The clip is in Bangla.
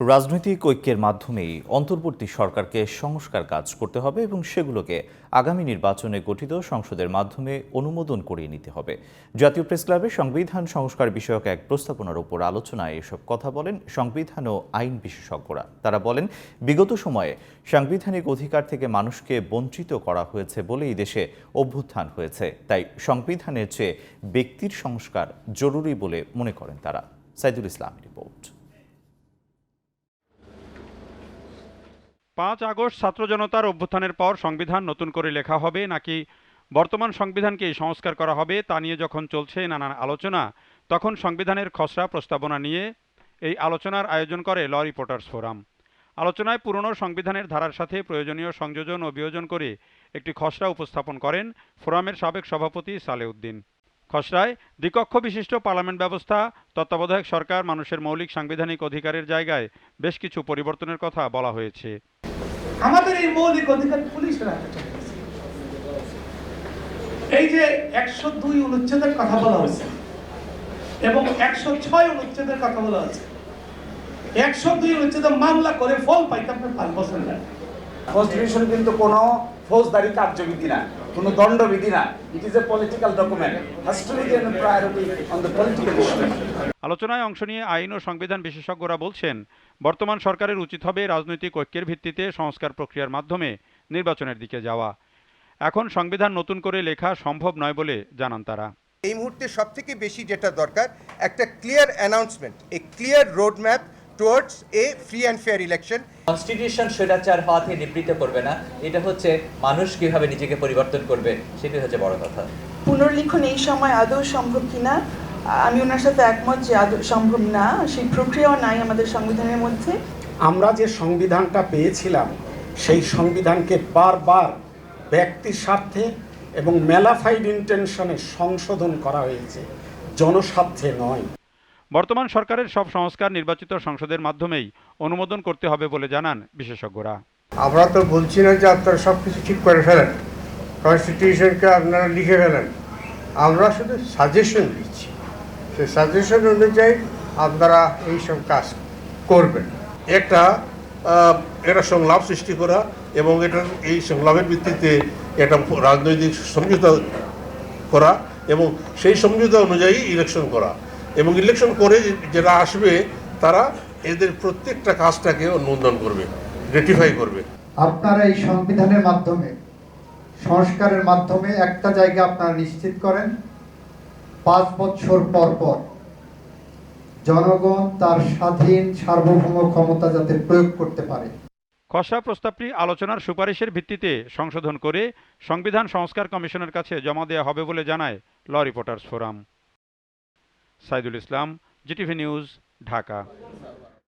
রাজনৈতিক ঐক্যের মাধ্যমেই অন্তর্বর্তী সরকারকে সংস্কার কাজ করতে হবে এবং সেগুলোকে আগামী নির্বাচনে গঠিত সংসদের মাধ্যমে অনুমোদন করিয়ে নিতে হবে। জাতীয় প্রেস ক্লাবে সংবিধান সংস্কার বিষয়ক এক প্রস্তাবনার উপর আলোচনায় এসব কথা বলেন সংবিধান ও আইন বিশেষজ্ঞরা। তারা বলেন, বিগত সময়ে সাংবিধানিক অধিকার থেকে মানুষকে বঞ্চিত করা হয়েছে বলেই দেশে অভ্যুত্থান হয়েছে। তাই সংবিধানের চেয়ে ব্যক্তির সংস্কার জরুরি বলে মনে করেন তারা। সাইদুল ইসলাম রিপোর্ট। পাঁচ আগস্ট ছাত্র জনতার অভ্যুত্থানের পর সংবিধান নতুন করে লেখা হবে, নাকি বর্তমান সংবিধানকেই সংস্কার করা হবে, তা নিয়ে যখন চলছে নানান আলোচনা, তখন সংবিধানের খসড়া প্রস্তাবনা নিয়ে এই আলোচনার আয়োজন করে ল রিপোর্টার্স ফোরাম। আলোচনায় পুরনো সংবিধানের ধারার সাথে প্রয়োজনীয় সংযোজন ও বিয়োজন করে একটি খসড়া উপস্থাপন করেন ফোরামের সাবেক সভাপতি সালেউদ্দিন। খসড়ায় দ্বিকক্ষ বিশিষ্ট পার্লামেন্ট ব্যবস্থা, তত্ত্বাবধায়ক সরকার, মানুষের মৌলিক সাংবিধানিক অধিকারের জায়গায় বেশ কিছু পরিবর্তনের কথা বলা হয়েছে আমাদের এই মৌলিক অধিকার চলে গেছে। এই যে একশো দুই অনুচ্ছেদের কথা বলা হয়েছে এবং একশো ছয় অনুচ্ছেদের কথা বলা হয়েছে, একশো দুই অনুচ্ছেদে মামলা করে ফল পাইতে আপনি পাঁচ বছর লাগে কনস্টিটিউশন কিন্তু কোনো ফৌজদারি কার্যবিধি না কোনো দণ্ডবিধি না। It is a political document has to be given priority on the political issue আলোচনায় অংশ নিয়ে আইন ও সংবিধান বিশেষজ্ঞরা বলছেন বর্তমান সরকারের উচিত হবে রাজনৈতিক ঐক্যের ভিত্তিতে সংস্কার প্রক্রিয়ার মাধ্যমে নির্বাচনের দিকে যাওয়া। এখন সংবিধান নতুন করে লেখা সম্ভব নয় বলে জানান তারা। এই মুহূর্তে সব থেকে বেশি যেটা দরকার একটা clear announcement a clear road map towards a free and fair election constitution স্বৈরাচার হওয়া থেকে নিবৃত্ত করবে না। এটা হচ্ছে মানুষ কীভাবে নিজেকে পরিবর্তন করবে সেটাই হচ্ছে বড় কথা। পুনর্লিখন এই সময় আদৌ সম্ভব কিনা আমি ওনার সাথে একমত যে আদৌ সম্ভব না সেই প্রক্রিয়াও নাই আমাদের সংবিধানের মধ্যে। আমরা যে সংবিধানটা পেয়েছিলাম সেই সংবিধানকে বারবার ব্যক্তির স্বার্থে এবং মেলাফাইড ইন্টেনশনে সংশোধন করা হয়েছে। জনস্বার্থে নয়। বর্তমান সরকারের সব সংস্কার নির্বাচিত সংসদের মাধ্যমেই অনুমোদন করতে হবে বলে জানান বিশেষজ্ঞরা। আমরা তো বলছি না যে আপনারা সব কিছু ঠিক করে ফেলেন। কনস্টিটিউশনকে আপনারা লিখে ফেলেন। আমরা শুধু সাজেশন দিচ্ছি। সেই সাজেশন অনুযায়ী আপনারা এইসব কাজ করবেন। একটা একটা সংলাপ সৃষ্টি করা এবং এটা এই সংলাপের ভিত্তিতে একটা রাজনৈতিক সমঝোতা করা এবং সেই সমঝোতা অনুযায়ী ইলেকশন করা। এবং ইলেকশন করে যারা আসবে তারা এদের প্রত্যেকটা কাজটাকে অনুমোদন করবে রেটিফাই করবে। আপনারা এই সংবিধানের মাধ্যমে সংস্কারের মাধ্যমে একটা জায়গা আপনারা নিশ্চিত করেন পাঁচ বছর পর পর জনগণ তার স্বাধীন সার্বভৌম ক্ষমতা যাতে প্রয়োগ করতে পারে। খসড়া প্রস্তাবটি আলোচনার সুপারিশের ভিত্তিতে সংশোধন করে সংবিধান সংস্কার কমিশনের কাছে জমা দেওয়া হবে বলে জানায় Law Reporters Forum. Saidul Islam GTV news Dhaka.